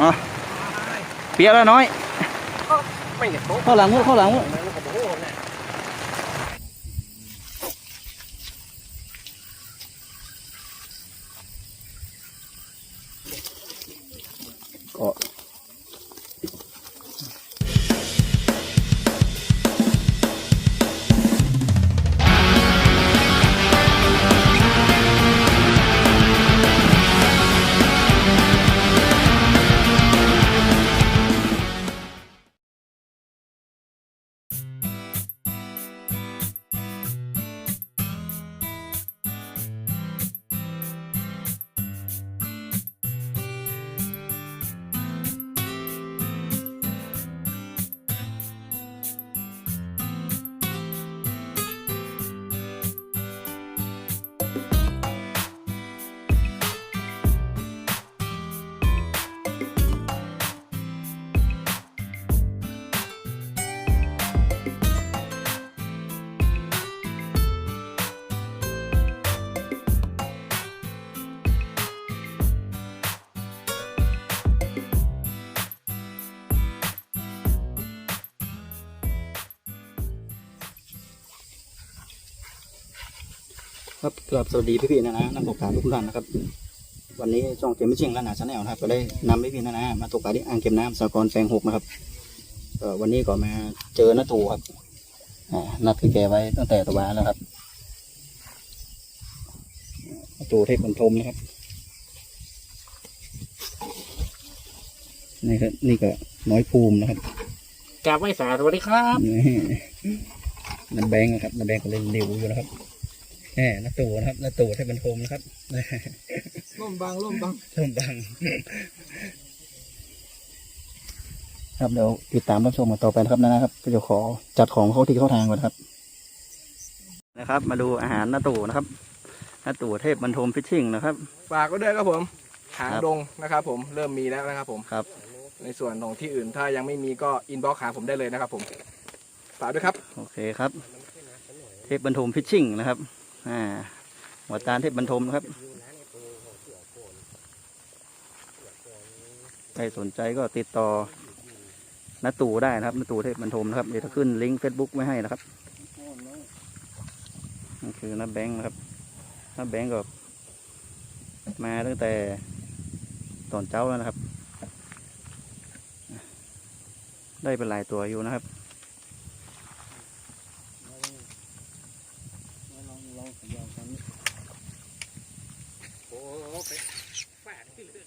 อ๋อเปียกแล้วน้อยไม่เห็นโต๊ะเข้าหลังมุดเข้าหลังมุด มันก็โอ้โหเนี่ย ครับกราบสวัสดีพี่ๆนะนะนักตกปลาทุกท่านนะครับ วันนี้ช่องเกมไม่ชิงและหนาชาแนลนะครับ ก็ได้นำพี่ๆนะนะมาตกปลาที่อ่างเก็บน้ำสากรณ์แฟงหกนะครับเอ่อวันนี้ก็มาเจอนาตูครับอ่านัดพี่แกไว้ตั้งแต่ตะวันแล้วครับนาตูเทพบรรทมนะครับนี่ก็นี่ก็น้อยภูมินะครับกราบไหว้สาสวัสดีครับนี่นันแบงค์นะครับนันแบงค์ก็เล่นเร็วอยู่นะครับ แหมนัตู่นะครับนัตู่เทพบรรทมนะครับล่มบางล่มบางเริ่มบังครับเดี๋ยวติดตามรับชมกันต่อไปนะครับนะครับก็จะขอจัดของเข้าที่เข้าทางก่อนครับ นะครับ มาดูอาหารนาตู่นะครับนาตู่เทพบรรทมฟิชชิ่งนะครับฝากไว้ด้วยครับผมหางครับดงนะครับ ผมเริ่มมีแล้วนะครับ ผมครับ ในส่วนของที่อื่นถ้ายังไม่มีก็อินบ็อกหาผมได้เลยนะครับ ผมฝากด้วยครับ โอเคครับ เทพบรรทมฟิชชิ่งนะครับ อ่าหัวตาลเทพบรรทมนะครับใครสนใจก็ติดต่อนาตูได้นะครับนาตูเทพบรรทมนะครับเดี๋ยวจะขึ้นลิงก์เฟซบุ๊กไว้ให้นะครับนี่คือน้าแบงค์นะครับน้าแบงค์ก็มาตั้งแต่ตอนเช้าแล้วนะครับ ได้เป็นหลายตัวอยู่นะครับ โอ้ไปฝาดที่เลย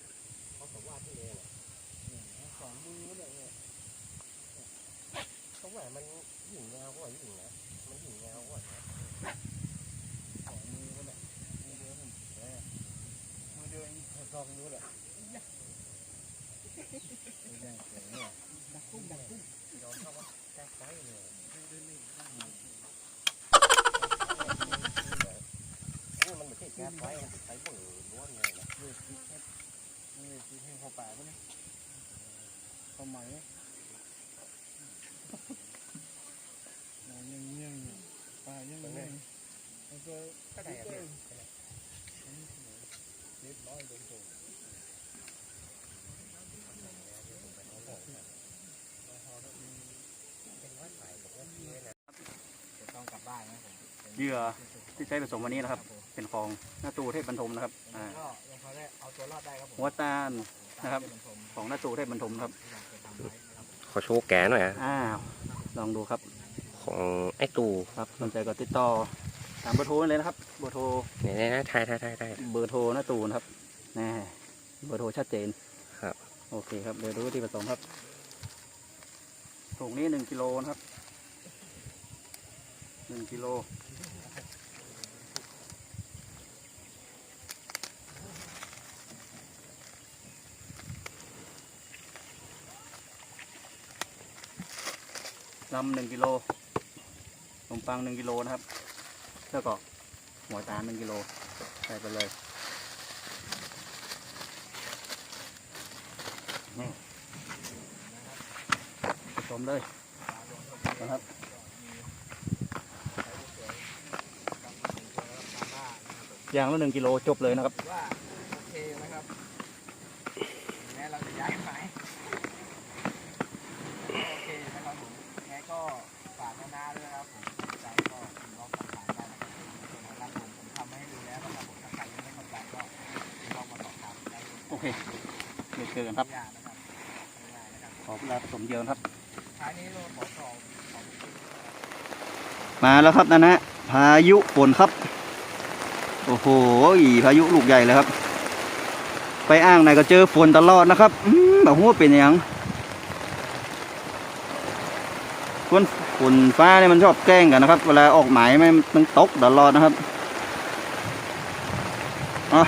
เขาว่า มันหยิ่งแนวกว่าหยิ่งนะ มันหยิ่งแนวกว่านะของมือมันแหละมือเดียวมันแหละมือเดียวเองลองดูแหละมือแดงเสียงเนี่ยดักกุ้งดักกุ้งยอมเข้ามาแก้ไขเลยมันไม่ใช่แก้ไขมันใช้ปุ๋ยล้วนเลยนะนี่คือนี่คือให้เขาป่าใช่ไหมเขาไหมยังยังป่า ยังยังมันก็ก็ได้ครับเรียบร้อยโดนโดนจะต้องกลับบ้านนะผมเหยื่อที่ใช้ผสมวันนี้นะครับ เป็นของหน้าตูเทพบรรทมนะครับอ่าก็ยังพอได้เอาตัวรอดได้ครับผมหัวตาลนะครับ ของหน้าตูเทพบรรทมครับ ขอโชว์แกหน่อยอะอ้าวลองดูครับ ของไอ้ตู่ครับสนใจก็ติดต่อตามเบอร์โทรเลยนะครับเบอร์โทรเนี่ยนะทายทายทายทาย เบอร์โทรหน้าตูนะครับแน่เบอร์โทรชัดเจนครับ โอเคครับเดี๋ยวดูที่ผสมครับถุงนี้หนึ่งกิโลนะครับหนึ่งกิโลลำหนึ่งกิโล ขนมปังหนึ่งกิโลนะครับ แล้วก็หัวตาลหนึ่งกิโลใส่ไปเลยนี่ผสมเลยนะครับอย่างละหนึ่งกิโลจบเลยนะครับ ว่าโอเคนะครับแม้เราจะย้ายหมาย เคเจอกันครับยากนะครับไม่ยากนะครับสมเดียวนครับมาแล้วครับนะนะพายุฝนครับ โอ้โหพายุลูกใหญ่เลยครับ ไปอ้างไหนก็เจอฝนตลอดนะครับแบบหัวเป็นอย่างฝนฝนฟ้าเนี่ยมันชอบแกล้งกันนะครับ เวลาออกหมายมันมันตกตลอดนะครับอะ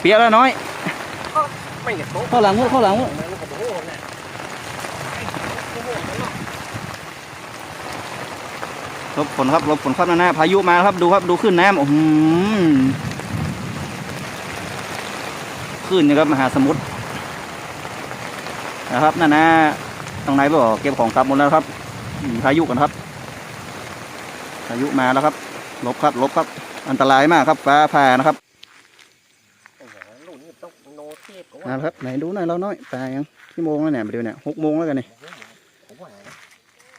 เปียกแล้วน้อย เข้าหลังเข้าหลังลบฝนครับลบฝนครับนะนะพายุมาครับดูครับดูขึ้นน้ำโอ้โหขึ้นนะครับมหาสมุทรนะครับนั่นนะตรงไหนบอกเก็บของกลับหมดแล้วครับพายุกันครับพายุมาแล้วครับลบครับลบครับ อันตรายมากครับฟ้าผ่านะครับ ไอ้เหี้ยลูกนี่ต้องโน เทปก็มาว่าแล้วครับไหนดูหน่อยเราน้อยตายังที่โมงแล้วเนี่ยไปดูเนี่ยหกโมงแล้วกันนี่ผมว่านะ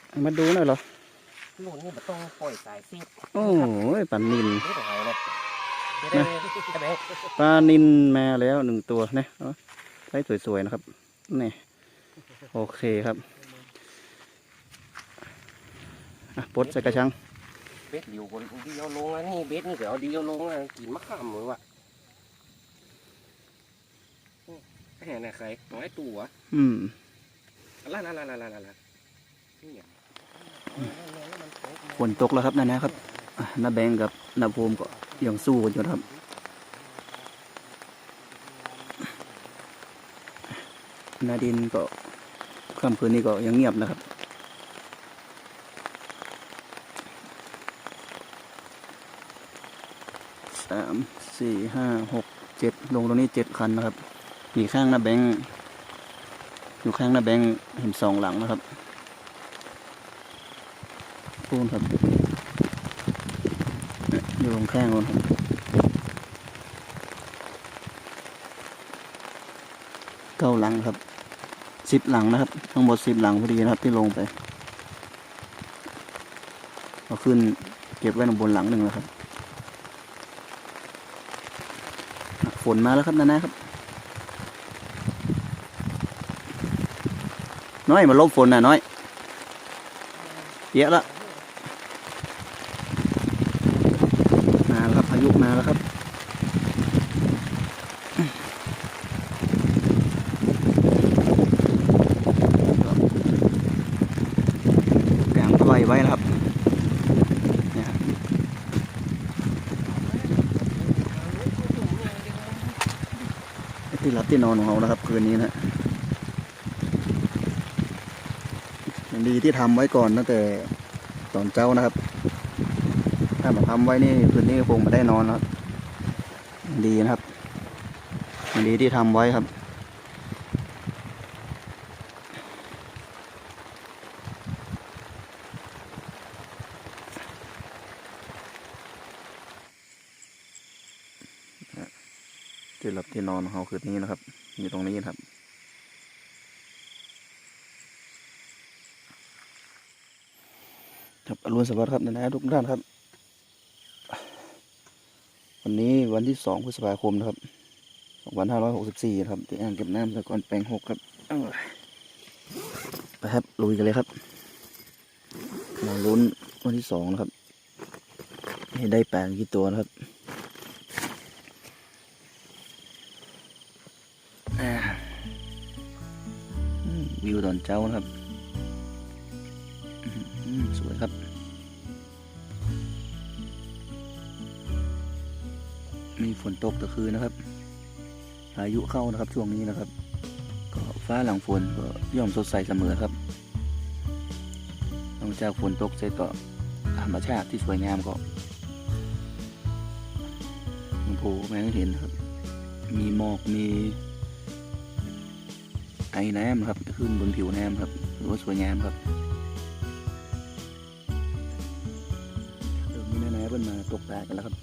เอามาดูหน่อยเหรอลูกนี่มันต้องปล่อยสายซีดโอ้ยปลานินนี่ต่อไปเลยเดี๋ยวๆใช่ไหมปลานินมาแล้วหนึ่งตัวนะเอาใช้สวยๆนะครับนี่โอเคครับอะปลดใส่กระชังเบสเดียวคนเดียวลงแล้วนี่เบสนี่ก็เอาเดียวลงแล้วกินมะขามเลยว่ะ ไม่เห็นนะใครน้อยตัวอืมละละละละละละนี่อะฝนตกแล้วครับนั่นนะครับอะน้าแบงค์กับน้าภูมิก็ยังสู้กันอยู่นะครับนาดินก็ค่ำคืนนี้ก็ยังเงียบนะครับสามสี่ห้าหกเจ็ดลงตรงนี้เจ็ดคันนะครับ มีข้างหน้าแบงค์อยู่ข้างหน้าแบงค์เห็นสองหลังนะครับพูนครับอยู่ตรงข้างนู้นครับเก้าหลังครับสิบหลังนะครับ ทั้งหมดสิบหลังพอดีนะครับ ที่ลงไปเอาขึ้นเก็บไว้ตรงบนหลังหนึ่งแล้วครับ ฝนมาแล้วครับนานาครับ น้อยมาลบฝนน่ะน้อยเยอะแล้วมาแล้วครับพายุมาแล้วครับกางไว้ไว้แล้วครับเนี่ยครับที่รับที่นอนของเรานะครับคืนนี้นะยังดี ที่ทำไว้ก่อนตั้งแต่ตอนเจ้านะครับ ถ้ามาทำไว้นี่คืนนี้คงไม่ได้นอนแล้วดีนะครับยังดีที่ทำไว้ครับที่หลับที่นอนของเราคืนนี้นะครับ อยู่ตรงนี้นะครับ อรุณสวัสดิ์ครับนะทุกท่านครับ วันนี้วันที่สองพฤษภาคมนะครับสองพันห้าร้อยหกสิบสี่ครับที่อ่างเก็บน้ำสะกอนแปลงหกครับเอาไปครับลุยกันเลยครับมาลุ้นวันที่สองนะครับ ให้ได้แปลงกี่ตัวนะครับวิวตอนเช้านะครับ สวยครับ มีฝนตกตะคืนนะครับพายุเข้านะครับช่วงนี้นะครับ ก็ฟ้าหลังฝนก็ย่อมสดใสเสมอครับหลังจากฝนตกเสร็จก็ธรรมชาติที่สวยงามก็หลวงปู่แม่ให้เห็นครับ มีหมอกมีไอ้น้ำครับ ขึ้นบนผิวน้ำครับถือว่าสวยงามครับเดี๋ยวมีแม่น้าเพิ่นมาตกปลากันแล้วครับ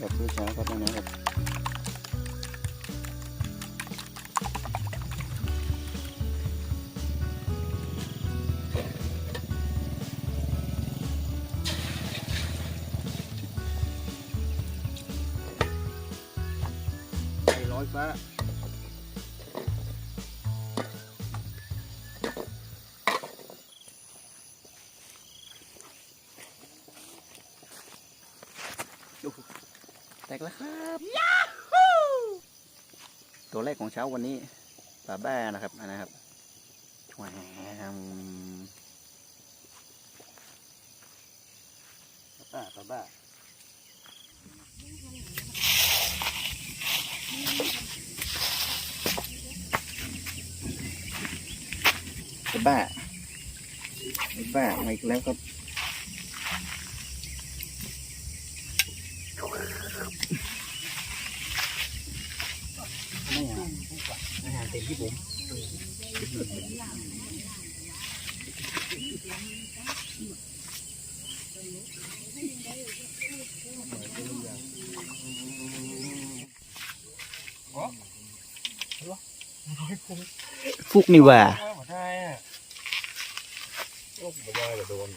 แบบช้าๆก็ได้นะครับไอ้ร้อยฟ้า แตกแล้วครับตัวแรกของเช้าวันนี้ปลาแบ้นะครับอันนะครับแหวมปลาบ้าปลาบ้าปลาบ้าปลาบ้ามาอีกแล้วครับ ไม่อะอาหารเต็ม ที่ผมฟุกนี่ว่า หัวใจอะโอ้หัวใจจะโดน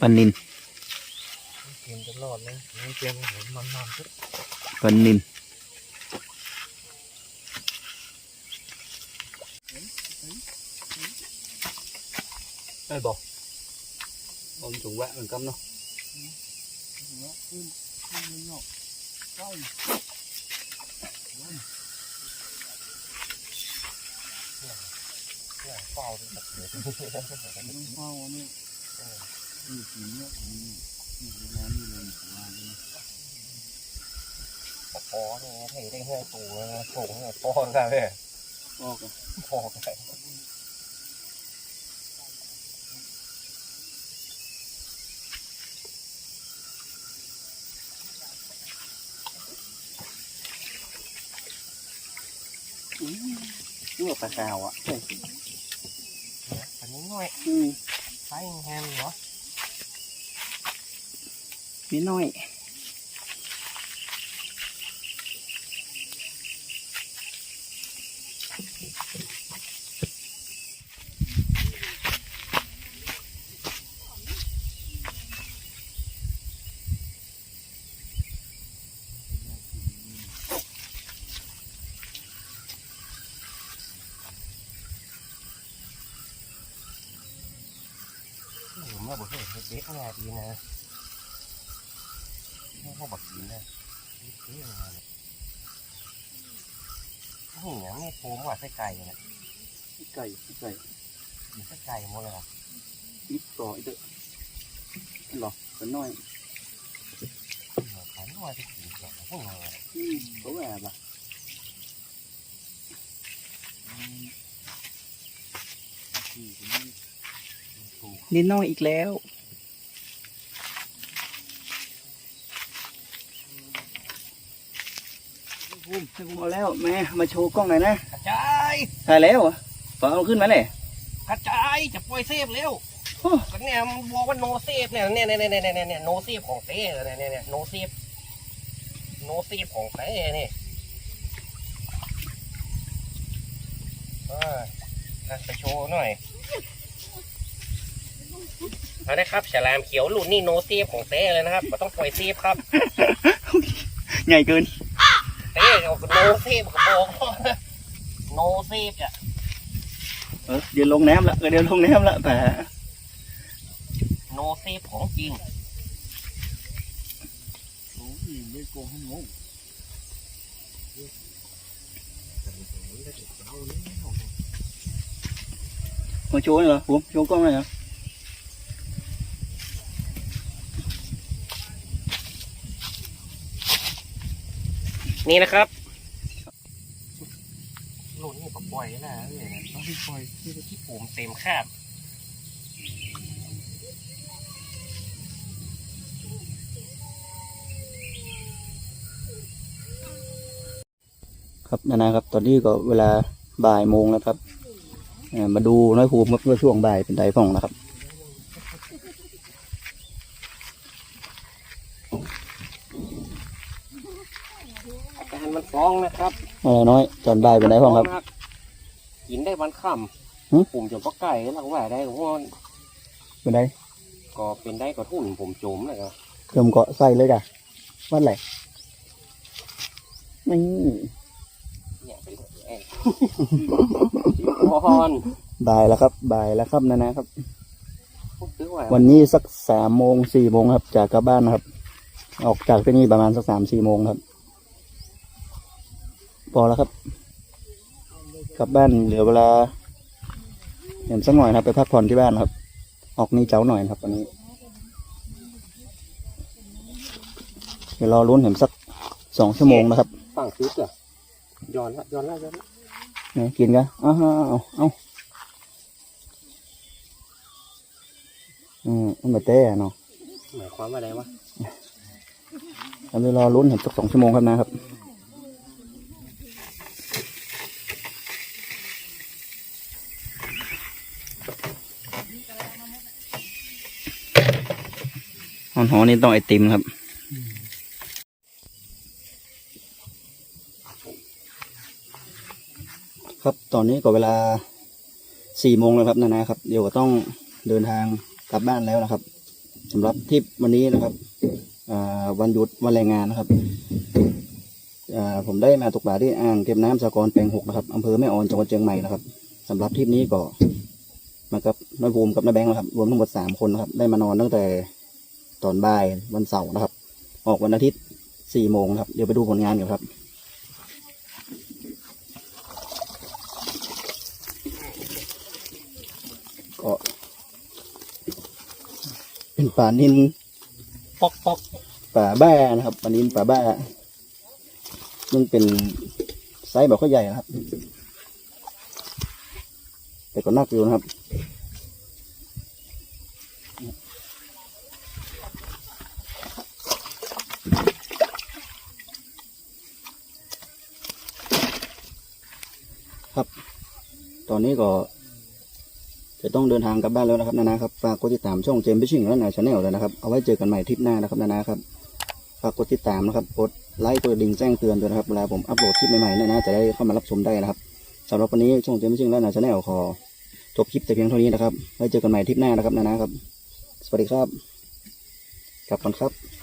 ปันนินเกมตลอดนะนี่เกมเห็นมันมันๆสุดปันนินได้บอกผมถูกแวะเหมือนกันเนาะเฝ้าที่แบบเหลือเฝ้าเนี่ย นี่สีเนี่ยนี่นี่น้ำนี่เลยว่าพอนี่ยให้ได้ห้องตัวนะส่งเนี่ยป้อนได้เลยออกอะพอได้นี่ว่าปลากาวอะใช่อันนี้หน่อยอืมไฟแฮมเหรอ มีน้อยผมว่าบอกให้เด็กงาดีนะ ไม่เขาบอกกินนะเด็กง่ายเลยนี่อย่างนี้โฟมว่าไส้ไก่เนี่ยไก่ไก่กินไส้ไก่หมดเลยอะอีกต่ออีกเด้อหรอเป็นน้อยขันว่าจะกินแกะพวกนี้อืมเขาแอบอะนิดน้อยอีกแล้วภูมิ ให้ภูมิเอาแล้วแม่มาโชว์กล้องหน่อยนะกระจายถ่ายแล้วเหรอฝาเอาขึ้นมาเลยกระจายจะปล่อยเซฟเร็วโอ้ก็เนี่ยมันบอกว่าโนเซฟเนี่ยเนี่ยเนี่ยเนี่ยเนี่ยเนี่ยโนเซฟของเต้เนี่ยเนี่ยเนี่ยโนเซฟโนเซฟของเต้นี่เอออะไปโชว์หน่อยเอาละครับฉลามเขียวรุ่นนี่โนเซฟของเต้เลยนะครับก็ต้องปล่อยเซฟครับ ใหญ่เกิน เต้เอาโนเซฟกระบอกโนเซฟอะเออเดี๋ยวลงน้ำละเออเดี๋ยวลงน้ำละแต่โนเซฟของจริงไม่โกงงงมาโชว์หน่อยเหรอผมโชว์กล้องหน่อยเหรอ นี่นะครับรุ่นนี่ก็ปล่อยนะเนี่ยต้องปล่อยที่ที่ผมเต็มคาบครับนานาครับ ตอนนี้ก็เวลาบ่ายโมงแล้วครับเอ่อมาดูน้อยภูมิครับเมื่อช่วงบ่ายเป็นไดฟ่องนะครับ อาการมันฟ้องนะครับอะไรน้อยตอนบ่ายเป็นไดฟ่องครับฟ้กินได้วันค่หึำผมจมปลาไก่แล้วก็ว่าได้เพราะว่าเป็นไดก็เป็นได้ก็ทุ่นผมจมเลยครับเริ่มเกาะไส้เลยจ้ะวัดไหลนี่เนี่ยเป็นเอ้ยพอนบ่ายแล้วครับบ่ายแล้วครับนานาครับ ผมซื้อไว้วันนี้สักสามโมงสี่โมงครับ จากกลับบ้านนะครับ ออกจากที่นี่ประมาณสักสามสี่โมงครับพ อแล้วครับ กลับบ้านเหลือเวลาเห็นสักหน่อยนะครับ ไปพักผ่อนที่บ้านครับ ออกนี่เจ้าหน่อยนะครับวันนี้ เดี๋ยวรอรุ้นเห็นสักสองชั่วโมงนะครับฝั่งซื้อเถอะย้อนละย้อนละย้อนละไหนกินกันอ้าวเอาเอาอืมมันมาเต้เนาะหมายความว่าอะไรวะเราไปรอลุ้นเห็นสักสองชั่วโมงครับนะครับ อนหอนี่ต้องไอติมครับ ครับตอนนี้ก็เวลาสี่โมงแล้วครับนานาครับ เดี๋ยวก็ต้องเดินทางกลับบ้านแล้วนะครับสำหรับทริปวันนี้นะครับวันหยุดวันแรงงานนะครับผมได้มาตกปลาที่อ่างเก็บน้ำสากรแปลงหกนะครับอำเภอแม่ออนจังหวัดเชียงใหม่นะครับสำหรับทริปนี้ก็มากับน้อยภูมิกับน้าแบงค์นะครับ รวมทั้งหมดสามคนนะครับ ได้มานอนตั้งแต่ ตอนบ่ายวันเสาร์นะครับ ออกวันอาทิตย์สี่โมงครับ เดี๋ยวไปดูผลงานกันครับก็เป็นป่านินปอกปอกป่าบ้านะครับปลานินป่าบ้ามันเป็นไซส์แบบก็ใหญ่นะครับ แต่ก็นักอยู่นะครับครับ ตอนนี้ก็ จะต้องเดินทางกลับบ้านแล้วนะครับนานาครับฝากกดติดตามช่องเจมส์พิชิ่งและนายชาแนลเลยนะครับ เอาไว้เจอกันใหม่ทริปหน้านะครับนานาครับฝากกดติดตามนะครับกดไลค์กดดิ่งแจ้งเตือนด้วยนะครับเวลาผมอัปโหลดคลิปใหม่ๆนี่ยนะจะได้เข้ามารับชมได้นะครับสำหรับวันนี้ช่องเจมส์พิชิงและนาชาแนลขอจบคลิปแต่เพียงเท่านี้นะครับไว้เจอกันใหม่ทริปหน้านะครับนานะครับ สวัสดีครับกลับก่อนครับ